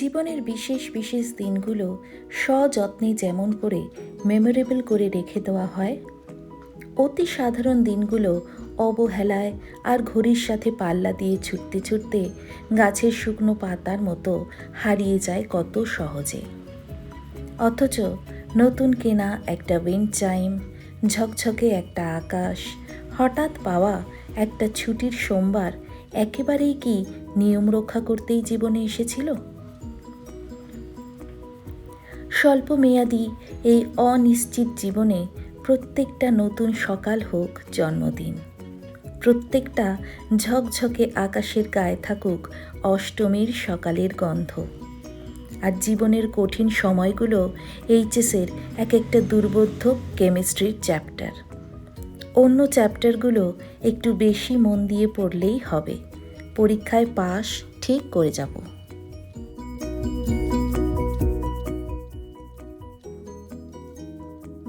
জীবনের বিশেষ বিশেষ দিনগুলো সযত্নে যেমন করে মেমোরেবল করে রেখে দেওয়া হয়, অতি সাধারণ দিনগুলো অবহেলায় আর ঘড়ির সাথে পাল্লা দিয়ে ছুটতে ছুটতে গাছের শুকনো পাতার মতো হারিয়ে যায় কত সহজে। অথচ নতুন কেনা একটা উইন্ড চাইম ঝকঝকে একটা আকাশ, হঠাৎ পাওয়া একটা ছুটির সোমবার একেবারেই কি নিয়ম রক্ষা করতেই জীবনে এসেছিল? স্বল্প মেয়াদি এই অনিশ্চিত জীবনে প্রত্যেকটা নতুন সকাল হোক জন্মদিন। প্রত্যেকটা ঝকঝকে আকাশের গায়ে থাকুক অষ্টমীর সকালের গন্ধ। আর জীবনের কঠিন সময়গুলো এইচএসের এক একটা দুর্বোধ্য কেমিস্ট্রির চ্যাপ্টার। অন্য চ্যাপ্টারগুলো একটু বেশি মন দিয়ে পড়লেই হবে। পরীক্ষায় পাশ ঠিক করে যাব।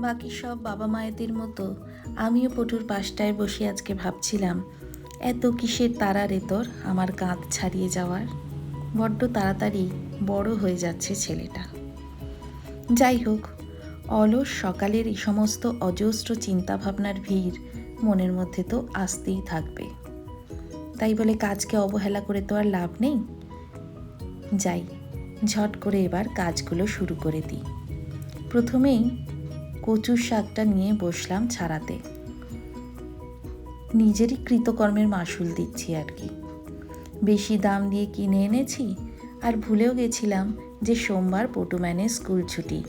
বাকি সব বাবা মায়েদের মতো আমিও পটুর পাশটায় বসে আজকে ভাবছিলাম, এত কিসের তারা রেতর আমার কাঁধ ছাড়িয়ে যাওয়ার? বড্ড তাড়াতাড়ি বড় হয়ে যাচ্ছে ছেলেটা। যাই হোক, অলস সকালের এই সমস্ত অজস্র চিন্তাভাবনার ভিড় মনের মধ্যে তো আসতেই থাকবে। তাই বলে কাজকে অবহেলা করে তো আর লাভ নেই? যাই, ঝট করে এবার কাজগুলো শুরু করে দিই। প্রথমেই কচুর শাকটা নিয়ে বসলাম ছাড়াতে। নিজেরই কৃতকর্মের মাসুল দিচ্ছি আর কি। বেশি দাম দিয়ে কিনে এনেছি আর ভুলেও গেছিলাম যে সোমবার পটুম্যানের স্কুল ছুটি।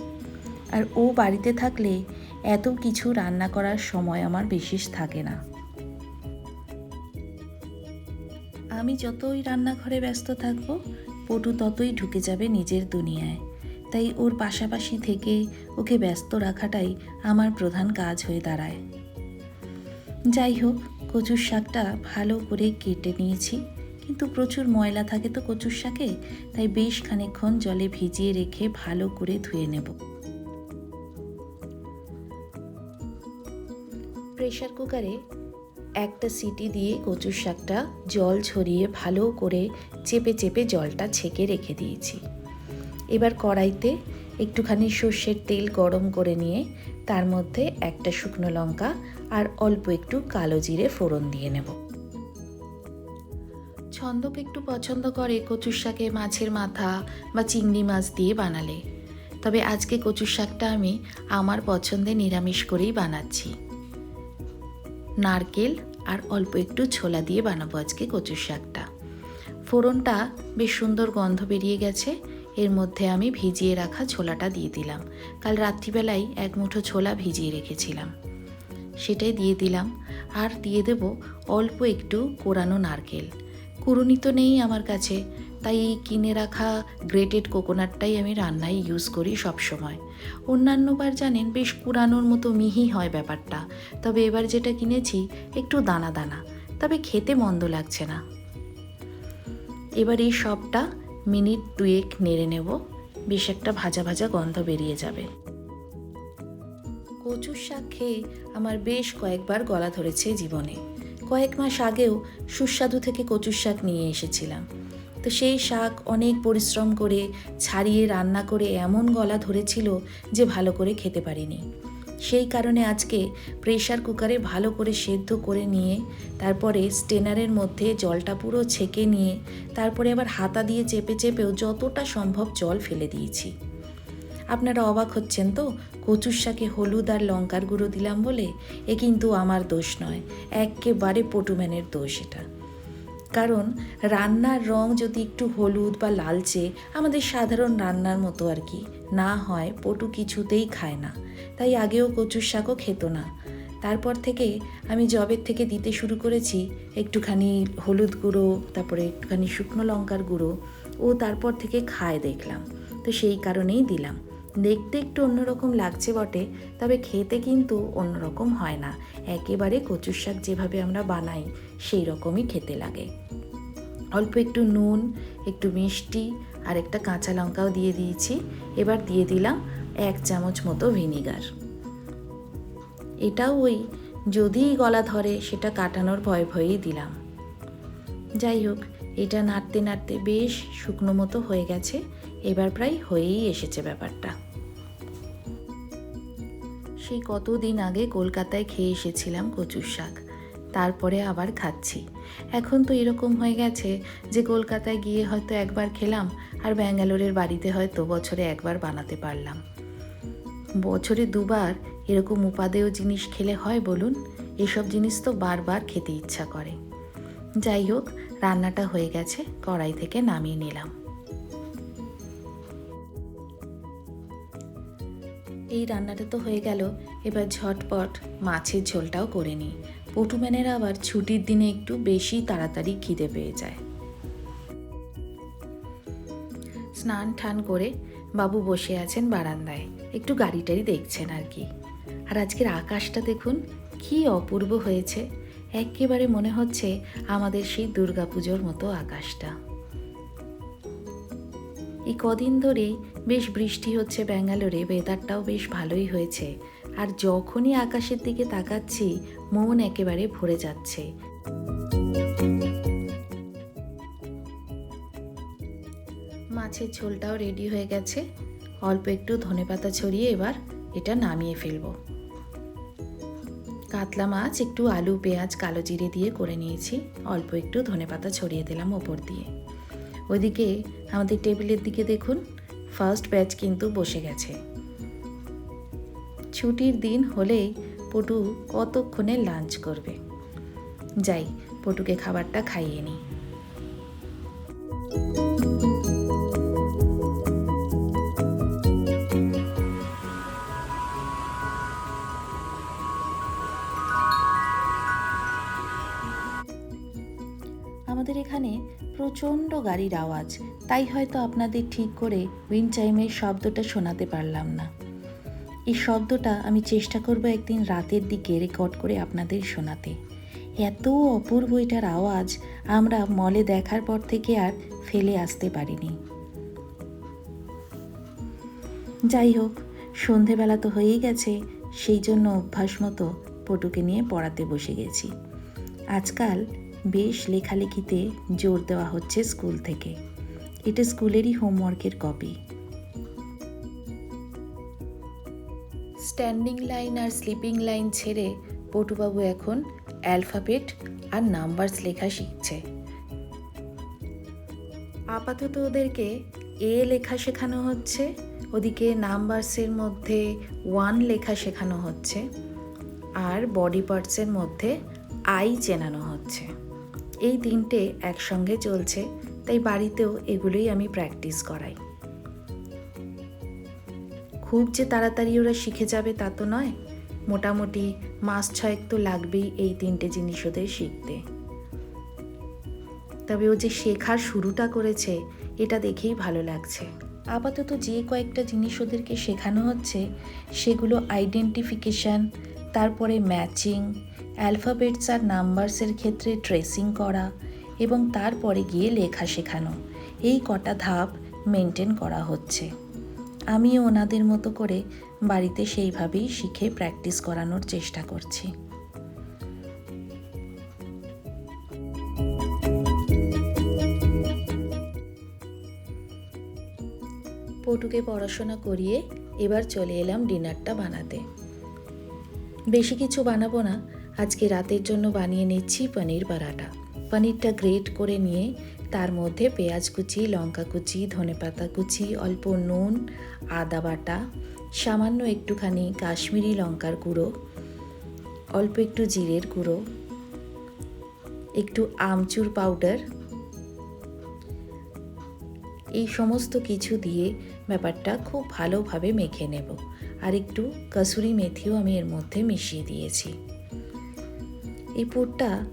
আর ও বাড়িতে থাকলে এত কিছু রান্না করার সময় আমার বিশেষ থাকে না। আমি যতই রান্নাঘরে ব্যস্ত থাকব, পটু ততই ঢুকে যাবে নিজের দুনিয়ায়। তাই ওর পাশাপাশি থেকে ওকে ব্যস্ত রাখাটাই আমার প্রধান কাজ হয়ে দাঁড়ায়। যাই হোক, কচুর শাকটা ভালো করে কেটে নিয়েছি। কিন্তু প্রচুর ময়লা থাকে তো কচুর শাকে, তাই বেশ খানিকক্ষণ জলে ভিজিয়ে রেখে ভালো করে ধুয়ে নেব। প্রেশার কুকারে একটা সিটি দিয়ে কচুর শাকটা জল ছড়িয়ে ভালো করে চেপে চেপে জলটা ছেঁকে রেখে দিয়েছি। এবার কড়াইতে একটুখানি সর্ষের তেল গরম করে নিয়ে তার মধ্যে একটা শুকনো লঙ্কা আর অল্প একটু কালো জিরে ফোড়ন দিয়ে নেব। ছন্দক একটু পছন্দ করে কচুর শাকে মাছের মাথা বা চিংড়ি মাছ দিয়ে বানালে। তবে আজকে কচুর শাকটা আমি আমার পছন্দে নিরামিষ করেই বানাচ্ছি। নারকেল আর অল্প একটু ছোলা দিয়ে বানাবো আজকে কচুর শাকটা। ফোড়নটা বেশ সুন্দর গন্ধ বেরিয়ে গেছে এর মধ্যে আমি ভিজিয়ে রাখা ছোলাটা দিয়ে দিলাম। কাল রাত্রিবেলায় এক মুঠো ছোলা ভিজিয়ে রেখেছিলাম। সেটাই দিয়ে দিলাম। আর দিয়ে দেব অল্প একটু কোরানো নারকেল। কুড়ুনি তো নেই আমার কাছে। তাই কিনে রাখা গ্রেটেড কোকোনাটটাই আমি রান্নায় ইউজ করি সব সময় অন্যান্যবার জানেন, বেশ কুড়ানোর মতো মিহি হয় ব্যাপারটা। তবে এবার যেটা কিনেছি, একটু দানা দানা। তবে খেতে মন্দ লাগছে না। এবার এই সবটা মিনিট দুয়েক নেড়ে নেব, বেশ একটা ভাজা ভাজা গন্ধ বেরিয়ে যাবে। কচুর শাক খেয়ে আমার বেশ কয়েকবার গলা ধরেছে জীবনে। কয়েক মাস আগেও সুস্বাদু থেকে কচুর শাক নিয়ে এসেছিলাম। তো সেই শাক অনেক পরিশ্রম করে, ছাড়িয়ে রান্না করে এমন গলা ধরেছিল যে ভালো করে খেতে পারিনি। সেই কারণে আজকে প্রেশার কুকারে ভালো করে সেদ্ধ করে নিয়ে, তারপরে স্টেনারের মধ্যে জলটা পুরো ছেঁকে নিয়ে, তারপরে আবার হাতা দিয়ে চেপে চেপেও যতটা সম্ভব জল ফেলে দিয়েছি। আপনারা অবাক হচ্ছেন তো? কচুর শাকে হলুদ আর লঙ্কার গুঁড়ো দিলাম বলে? এ কিন্তু আমার দোষ নয়, একেবারে পটুম্যানের দোষ এটা। কারণ রান্নার রং যদি একটু হলুদ বা লালচে, আমাদের সাধারণ রান্নার মতো আর কি। না হয় পটু কিছুতেই খায় না। তাই আগেও কচুর শাকও খেত না। তারপর থেকে আমি জবের থেকে দিতে শুরু করেছি একটুখানি হলুদ গুঁড়ো, তারপরে একটুখানি শুকনো লঙ্কার গুঁড়ো ও তারপর থেকে খায় দেখলাম। তো সেই কারণেই দিলাম। দেখতে একটু অন্যরকম লাগছে বটে, তবে খেতে কিন্তু অন্যরকম হয় না। একেবারে কচুর শাক যেভাবে আমরা বানাই সেই রকমই খেতে লাগে। অল্প একটু নুন, একটু মিষ্টি, আর একটা কাঁচা লঙ্কাও দিয়ে দিয়েছি। এবার দিয়ে দিলাম এক চামচ মতো ভিনিগার। এটাও ওই যদি গলা ধরে, সেটা কাটানোর ভয় ভয়েই দিলাম। যাই হোক, এটা নাড়তে নাড়তে বেশ শুকনো মতো হয়ে গেছে। এবার প্রায় হয়েই এসেছে ব্যাপারটা। সেই কতদিন আগে কলকাতায় খেয়ে এসেছিলাম কচুর শাক। তারপরে আবার খাচ্ছি। এখন তো এরকম হয়ে গেছে যে কলকাতায় গিয়ে হয়তো একবার খেলাম আর ব্যাঙ্গালোরের বাড়িতে হয়তো বছরে একবার বানাতে পারলাম। বছরে দুবার এরকম উপাদেয় জিনিস খেলে হয় বলুন? এসব জিনিস তো বারবার খেতে ইচ্ছা করে। যাই হোক, রান্নাটা হয়ে গেছে, কড়াই থেকে নামিয়ে নিলাম। এই রান্নাটা তো হয়ে গেল। এবার ঝটপট মাছের ঝোলটাও করে নিই। পটুম্যানের আবার ছুটির দিনে একটু বেশি তাড়াতাড়ি খিদে পেয়ে যায়। স্নান টান করে বাবু বসে আছেন বারান্দায়। একটু গাড়ি টাড়ি দেখছেন আর কি। আর আজকের আকাশটা দেখুন, কি অপূর্ব হয়েছে। একেবারে মনে হচ্ছে আমাদের সেই দুর্গাপুজোর মতো আকাশটা। এই কদিন ধরেই বেশ বৃষ্টি হচ্ছে ব্যাঙ্গালোরে ওয়েদারটাও বেশ ভালোই হয়েছে। আর যখনই আকাশের দিকে তাকাচ্ছি, মন একেবারে ভরে যাচ্ছে। মাছের ঝোলটাও রেডি হয়ে গেছে। অল্প একটু ধনেপাতা ছড়িয়ে এবার এটা নামিয়ে ফেলব। কাতলা মাছ, একটু আলু, পেঁয়াজ, কালো জিরে দিয়ে করে নিয়েছি। অল্প একটু ধনেপাতা ছড়িয়ে দিলাম ওপর দিয়ে। ওইদিকে আমাদের টেবিলের দিকে দেখুন ফার্স্ট ব্যাচ কিন্তু বসে গেছে। ছুটির দিন হলেই পটু কতক্ষণে লাঞ্চ করবে? যাই, পটুকে খাবারটা খাইয়ে নিই। আমাদের এখানে প্রচণ্ড গাড়ির আওয়াজ। তাই হয়তো আপনাদের ঠিক করে উইন চাইমের শব্দটা শোনাতে পারলাম না। এই শব্দটা আমি চেষ্টা করব একদিন রাতের দিকে রেকর্ড করে আপনাদের শোনাতে। এত অপূর্ব এটার আওয়াজ আমরা মলে দেখার পর থেকে আর ফেলে আসতে পারিনি। যাই হোক, সন্ধেবেলা তো হয়েই গেছে, সেই জন্য অভ্যাস মতো পটুকে নিয়ে পড়াতে বসে গেছি। আজকাল বেশ লেখালেখিতে জোর দেওয়া হচ্ছে স্কুল থেকে। এটা স্কুলেরই হোমওয়ার্কের কপি। স্ট্যান্ডিং লাইন আর স্লিপিং লাইন ছেড়ে পটুবাবু এখন অ্যালফাবেট আর নাম্বারস লেখা শিখছে। আপাতত ওদেরকে এ লেখা শেখানো হচ্ছে ওদিকে নাম্বারসের মধ্যে ওয়ান লেখা শেখানো হচ্ছে আর বডি পার্টসের মধ্যে আই চেনানো হচ্ছে। এই তিনটে একসঙ্গে চলছে, তাই বাড়িতেও এগুলোই আমি প্র্যাকটিস করাই। খুব যে তাড়াতাড়ি ওরা শিখে যাবে তা তো নয়, মোটামুটি মাস ছয়েক তো লাগবেই এই তিনটে জিনিস ওদের শিখতে। তবে ও যে শেখার শুরুটা করেছে, এটা দেখেই ভালো লাগছে। আপাতত যে কয়েকটা জিনিস ওদেরকে শেখানো হচ্ছে, সেগুলো আইডেন্টিফিকেশান তারপরে ম্যাচিং অ্যালফাবেটস আর নাম্বারসের ক্ষেত্রে ট্রেসিং করা এবং তারপরে গিয়ে লেখা শেখানো। এই কটা ধাপ মেনটেন করা হচ্ছে। আমিও ওনাদের মতো করে বাড়িতে সেইভাবেই শিখে প্র্যাকটিস করানোর চেষ্টা করছি। পটুকে পড়াশোনা করিয়ে এবার চলে এলাম ডিনারটা বানাতে। বেশি কিছু বানাবো না আজকে রাতের জন্য বানিয়ে নিচ্ছি পনির পরাটা। পনিরটা গ্রেট করে নিয়ে তার মধ্যে পেঁয়াজ কুচি, লঙ্কা কুচি, ধনেপাতা কুচি, অল্প নুন, আদা বাটা, সামান্য একটুখানি কাশ্মীরি লঙ্কার গুঁড়ো, অল্প একটু জিরের গুঁড়ো, একটু আমচুর পাউডার, এই সমস্ত কিছু দিয়ে ব্যাপারটা খুব ভালোভাবে মেখে নেব। আর একটু কসুরি মেথিও আমি এর মধ্যে মিশিয়ে দিয়েছি। এই পুরটা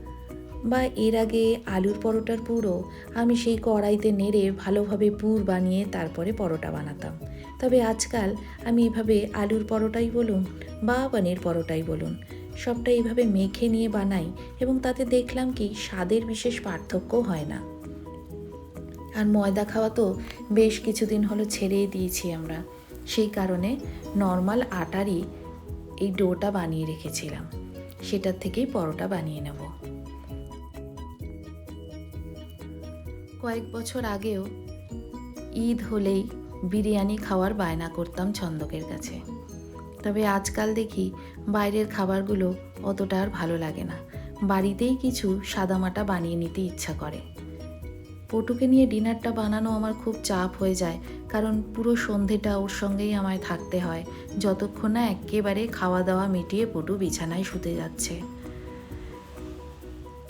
বা এর আগে আলুর পরোটার পুরো আমি সেই কড়াইতে নেড়ে ভালোভাবে পুর বানিয়ে তারপরে পরোটা বানাতাম। তবে আজকাল আমি এভাবে আলুর পরোটাই বলুন বা পানির পরোটাই বলুন, সবটা এইভাবে মেখে নিয়ে বানাই এবং তাতে দেখলাম কি স্বাদের বিশেষ পার্থক্য হয় না। আর ময়দা খাওয়া তো বেশ কিছুদিন হলো ছেড়েই দিয়েছি আমরা। সেই কারণে নর্মাল আটারই এই ডোটা বানিয়ে রেখেছিলাম। সেটার থেকেই পরোটা বানিয়ে নেব। কয়েক বছর আগেও ঈদ হলেই বিরিয়ানি খাওয়ার বায়না করতাম ছন্দকের কাছে। তবে আজকাল দেখি বাইরের খাবারগুলো অতটা আর ভালো লাগে না। বাড়িতেই কিছু সাদামাটা বানিয়ে নিতে ইচ্ছা করে। পটুকে নিয়ে ডিনারটা বানানো আমার খুব চাপ হয়ে যায় কারণ পুরো সন্ধেটা ওর সঙ্গেই আমায় থাকতে হয়। যতক্ষণ না একেবারে খাওয়া দাওয়া মিটিয়ে পটু বিছানায় শুতে যাচ্ছে।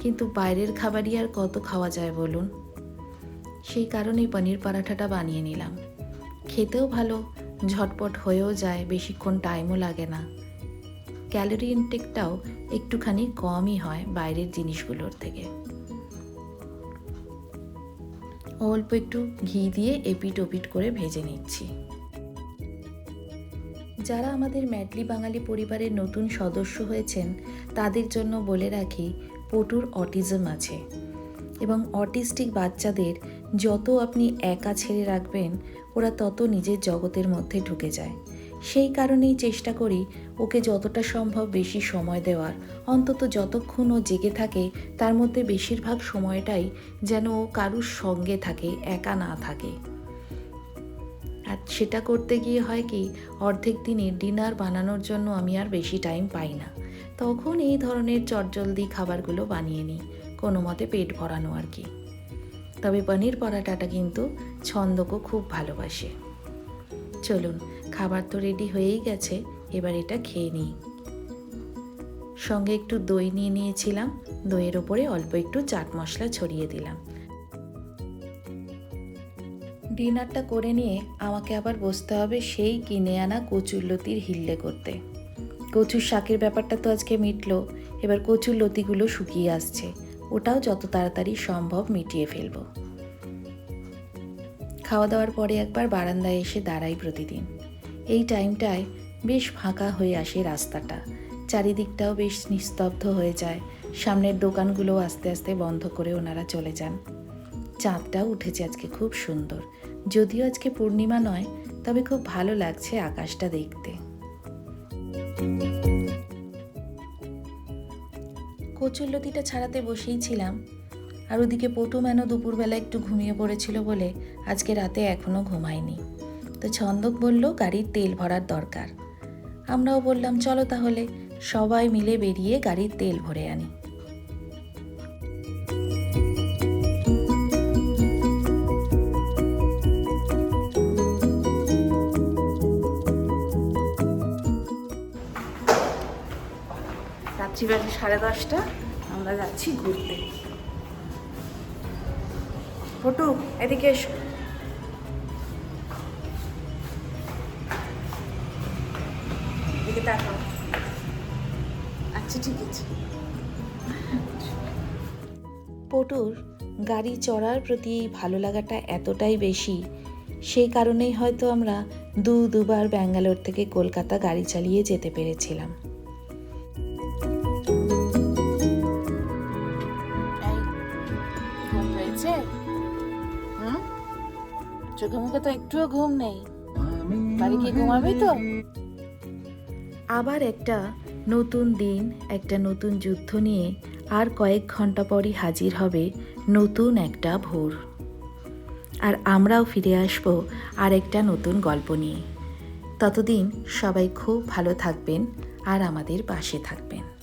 কিন্তু বাইরের খাবারই আর কত খাওয়া যায় বলুন? সেই কারণেই পনির পরাঠাটা বানিয়ে নিলাম। খেতেও ভালো, ঝটপট হয়েও যায়, বেশিক্ষণ টাইমও লাগে না। ক্যালোরি ইনটেকটাও একটুখানি কমই হয় বাইরের জিনিসগুলোর থেকে। অল্প একটু ঘি দিয়ে এপিট ওপিট করে ভেজে নিচ্ছি। যারা আমাদের ম্যাটলি বাঙালি পরিবারের নতুন সদস্য হয়েছেন, তাদের জন্য বলে রাখি, পটুর অটিজম আছে। এবং অটিস্টিক বাচ্চাদের যত আপনি একা ছেড়ে রাখবেন, ওরা তত নিজের জগতের মধ্যে ঢুকে যায়। সেই কারণেই চেষ্টা করি ওকে যতটা সম্ভব বেশি সময় দেওয়ার। অন্তত যতক্ষণ ও জেগে থাকে, তার মধ্যে বেশিরভাগ সময়টাই যেন ও কারুর সঙ্গে থাকে, একা না থাকে। আর সেটা করতে গিয়ে হয় কি, অর্ধেক দিনে ডিনার বানানোর জন্য আমি আর বেশি টাইম পাই না। তখন এই ধরনের চটজলদি খাবারগুলো বানিয়ে নিই, কোনো মতে পেট ভরানো আর কি। তবে পনির পরাটাটা কিন্তু ছন্দকও খুব ভালোবাসে। চলুন খাবার তো রেডি হয়েই গেছে, এবার এটা খেয়ে নিই। সঙ্গে একটু দই নিয়ে নিয়েছিলাম, দইয়ের ওপরে অল্প একটু চাট মশলা ছড়িয়ে দিলাম। ডিনারটা করে নিয়ে আমাকে আবার বসতে হবে সেই কিনে আনা কচুর লতির হিল্লে করতে। কচুর শাকের ব্যাপারটা তো আজকে মিটলো, এবার কচুর লতিগুলো শুকিয়ে আসছে, ওটাও যত তাড়াতাড়ি সম্ভব মিটিয়ে ফেলব। খাওয়া দাওয়ার পরে একবার বারান্দায় এসে দাঁড়াই প্রতিদিন। এই টাইমটায় বেশ ফাঁকা হয়ে আসে রাস্তাটা। চারিদিকটাও বেশ নিস্তব্ধ হয়ে যায়। সামনের দোকানগুলো আস্তে আস্তে বন্ধ করে ওনারা চলে যান। চাঁদটাও উঠেছে আজকে খুব সুন্দর। যদিও আজকে পূর্ণিমা নয়, তবে খুব ভালো লাগছে আকাশটা দেখতে। কচুরলতিটা ছাড়াতে বসেই ছিলাম। আর ওদিকে পটু ম্যানও দুপুরবেলা একটু ঘুমিয়ে পড়েছিল বলে আজকে রাতে এখনও ঘুমায়নি। তো ছন্দক বলল, গাড়ির তেল ভরার দরকার। আমরাও বললাম, চলো তাহলে, সবাই মিলে বেরিয়ে গাড়ির তেল ভরে আনি। রাত্রি বাজে সাড়ে দশটা, আমরা যাচ্ছি ঘুরতে। ফটু, এদিকে এসো। এদিকে তাকাও। আচ্ছা ঠিক আছে। পটুর গাড়ি চড়ার প্রতি এই ভালো লাগাটা এতটাই বেশি সেই কারণেই হয়তো আমরা দু দুবার ব্যাঙ্গালোর থেকে কলকাতা গাড়ি চালিয়ে যেতে পেরেছিলাম। চোখে মুখে তো একটুও ঘুম নেই। বাড়ি কি ঘুমাবি তো? আবার একটা নতুন দিন, একটা নতুন যুদ্ধ নিয়ে আর কয়েক ঘণ্টা পরই হাজির হবে নতুন একটা ভোর। আর আমরাও ফিরে আসব আর একটা নতুন গল্প নিয়ে। ততদিন সবাই খুব ভালো থাকবেন আর আমাদের পাশে থাকবেন।